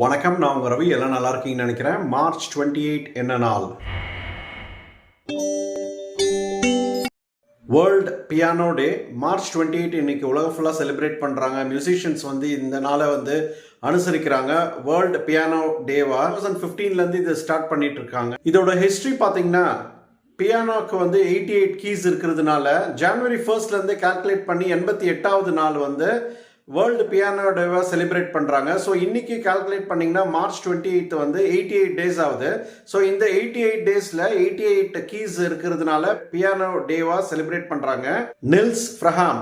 வணக்கம் நான் உங்கள் ரவி. எல்லாம் நல்லா இருக்கீங்கன்னு நினைக்கிறேன். மார்ச் டுவெண்ட்டி எயிட் என்ன நாள்? World piano day March twenty eight இன்னைக்கு உலக ஃபுல்லாக செலிப்ரேட் பண்ணுறாங்க மியூசிஷியன்ஸ் வந்து இந்த நாளை வந்து அனுசரிக்கிறாங்க. வேர்ல்டு பியானோ டேவா டூ தௌசண்ட் ஃபிஃப்டீன்லேருந்து இதை ஸ்டார்ட் பண்ணிட்டு இருக்காங்க. இதோட ஹிஸ்ட்ரி பார்த்தீங்கன்னா பியானோக்கு வந்து எயிட்டி எயிட் கீஸ் இருக்கிறதுனால ஜனவரி ஃபர்ஸ்ட்லேருந்து கால்குலேட் பண்ணி எண்பத்தி எட்டாவது நாள் வந்து வேர்ல்டு பியானோ டேவை செலிப்ரேட் பண்ணுறாங்க ஸோ இன்றைக்கி கால்குலேட் பண்ணிங்கன்னா மார்ச் டுவெண்ட்டி எயித் வந்து எயிட்டி எயிட் டேஸ் ஆகுது. ஸோ இந்த எயிட்டி எயிட் டேஸில் எயிட்டி எயிட் கீஸ் இருக்கிறதுனால பியானோ டேவாக செலிப்ரேட் பண்ணுறாங்க Nils Frahm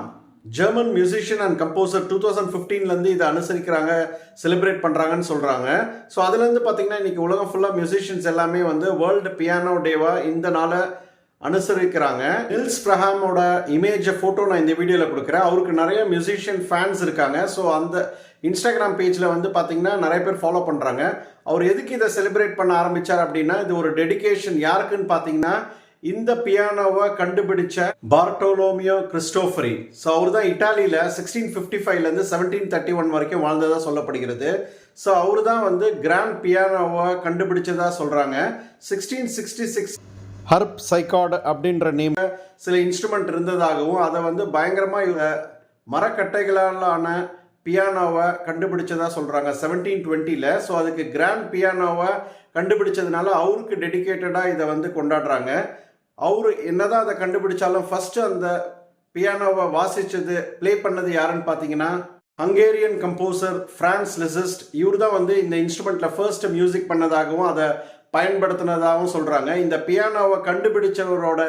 German musician and composer two thousand ஃபிஃப்டீன்லேருந்து இதை அனுசரிக்கிறாங்க செலிப்ரேட் பண்ணுறாங்கன்னு சொல்கிறாங்க ஸோ அதுலேருந்து பார்த்தீங்கன்னா இன்றைக்கி உலகம் ஃபுல்லாக மியூசிஷியன்ஸ் எல்லாமே வந்து வேர்ல்டு பியானோ டேவாக இந்த நாளை அனுசரிக்கிறாங்க. நில்ஸ் பிரஹாமோட இமேஜை ஃபோட்டோ நான் இந்த வீடியோவில் கொடுக்குறேன். அவருக்கு நிறைய மியூசிஷியன் ஃபேன்ஸ் இருக்காங்க. ஸோ அந்த இன்ஸ்டாகிராம் பேஜில் வந்து பார்த்தீங்கன்னா நிறைய பேர் ஃபாலோ பண்ணுறாங்க அவர் எதுக்கு இதை செலிப்ரேட் பண்ண ஆரம்பித்தார் அப்படின்னா இது ஒரு டெடிகேஷன் யாருக்குன்னு பார்த்தீங்கன்னா இந்த பியானோவை கண்டுபிடிச்ச பார்டோலோமியோ கிறிஸ்டோஃபரி. ஸோ அவர் தான் இட்டாலியில் சிக்ஸ்டீன் ஃபிஃப்டி ஃபைவ்லேருந்து செவன்டீன் தேர்ட்டி ஒன் வரைக்கும் வாழ்ந்ததாக சொல்லப்படுகிறது. ஸோ அவர் தான் வந்து கிராண்ட் பியானோவை கண்டுபிடிச்சதாக சொல்கிறாங்க sixteen sixty six harpsichord அப்படின்ற நேம் சில இன்ஸ்ட்ருமெண்ட் இருந்ததாகவும் அதை வந்து பயங்கரமாக மரக்கட்டைகளாலான பியானோவை கண்டுபிடிச்சதாக சொல்கிறாங்க செவன்டீன் டுவெண்ட்டியில் ஸோ அதுக்கு கிராண்ட் பியானோவை கண்டுபிடிச்சதுனால அவருக்கு டெடிகேட்டடாக இதை வந்து கொண்டாடுறாங்க. அவர் என்னதான் அதை கண்டுபிடிச்சாலும் ஃபஸ்ட்டு அந்த பியானோவை வாசித்தது ப்ளே பண்ணது யாருன்னு பார்த்தீங்கன்னா ஹங்கேரியன் கம்போசர் ஃப்ரான்ஸ் லிசிஸ்ட் இவர் தான் வந்து இந்த இன்ஸ்ட்ருமெண்ட்டில் ஃபர்ஸ்ட் மியூசிக் பண்ணதாகவும் அதை பயன்படுத்தினதாகவும் சொல்கிறாங்க இந்த பியானோவை கண்டுபிடிச்சவரோட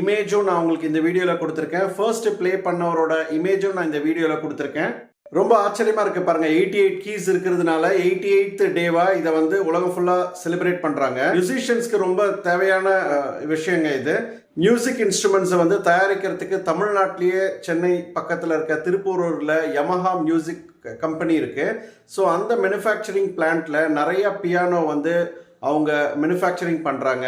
இமேஜும் நான் உங்களுக்கு இந்த வீடியோவில் கொடுத்துருக்கேன். ஃபர்ஸ்ட் ப்ளே பண்ணவரோட இமேஜும் நான் இந்த வீடியோவில் கொடுத்துருக்கேன். ரொம்ப ஆச்சரியமாக இருக்குது பாருங்கள் எயிட்டி எயிட் கீஸ் இருக்கிறதுனால எயிட்டி எயித் டேவா இதை வந்து உலகம் ஃபுல்லாக செலிப்ரேட் பண்ணுறாங்க மியூசிஷியன்ஸ்க்கு ரொம்ப தேவையான விஷயங்க இது. மியூசிக் இன்ஸ்ட்ருமெண்ட்ஸை வந்து தயாரிக்கிறதுக்கு தமிழ்நாட்டிலேயே சென்னை பக்கத்தில் இருக்க திருப்பூரூரில் யமஹா மியூசிக் கம்பெனி இருக்குது ஸோ அந்த மேனுஃபேக்சரிங் பிளான்ட்டில் நிறையா பியானோ வந்து அவங்க மேனுஃபேக்சரிங் பண்ணுறாங்க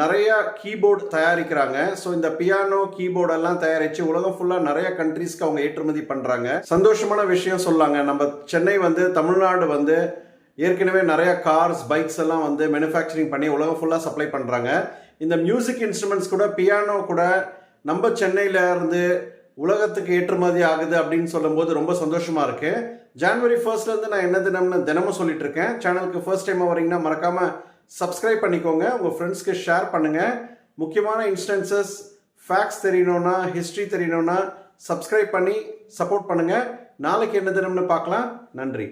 நிறைய கீபோர்டு தயாரிக்கிறாங்க. ஸோ இந்த பியானோ கீபோர்ட் எல்லாம் தயாரித்து உலகம் ஃபுல்லாக நிறைய கண்ட்ரீஸ்க்கு அவங்க ஏற்றுமதி பண்ணுறாங்க சந்தோஷமான விஷயம் சொல்லாங்க. நம்ம சென்னை வந்து தமிழ்நாடு வந்து ஏற்கனவே நிறைய கார்ஸ் பைக்ஸ் எல்லாம் வந்து மேனுஃபேக்சரிங் பண்ணி உலகம் ஃபுல்லாக சப்ளை பண்ணுறாங்க இந்த மியூசிக் இன்ஸ்ட்ருமெண்ட்ஸ் கூட பியானோ கூட நம்ம சென்னையில இருந்து உலகத்துக்கு ஏற்றுமதி ஆகுது அப்படின்னு சொல்லும்போது ரொம்ப சந்தோஷமாக இருக்குது ஜான்வரி ஃபர்ஸ்ட்லேருந்து நான் என்ன தினம்னு தினமும் சொல்லிட்டு இருக்கேன். சேனலுக்கு ஃபர்ஸ்ட் டைமாக வரீங்கன்னா மறக்காமல் சப்ஸ்கிரைப் பண்ணிக்கோங்க. உங்கள் ஃப்ரெண்ட்ஸ்க்கு ஷேர் பண்ணுங்கள் முக்கியமான இன்ஸ்டன்சஸ் ஃபேக்ட்ஸ் தெரியணும்னா ஹிஸ்ட்ரி தெரியணும்னா சப்ஸ்கிரைப் பண்ணி சப்போர்ட் பண்ணுங்கள் நாளைக்கு என்ன தினம்னு பார்க்கலாம். நன்றி.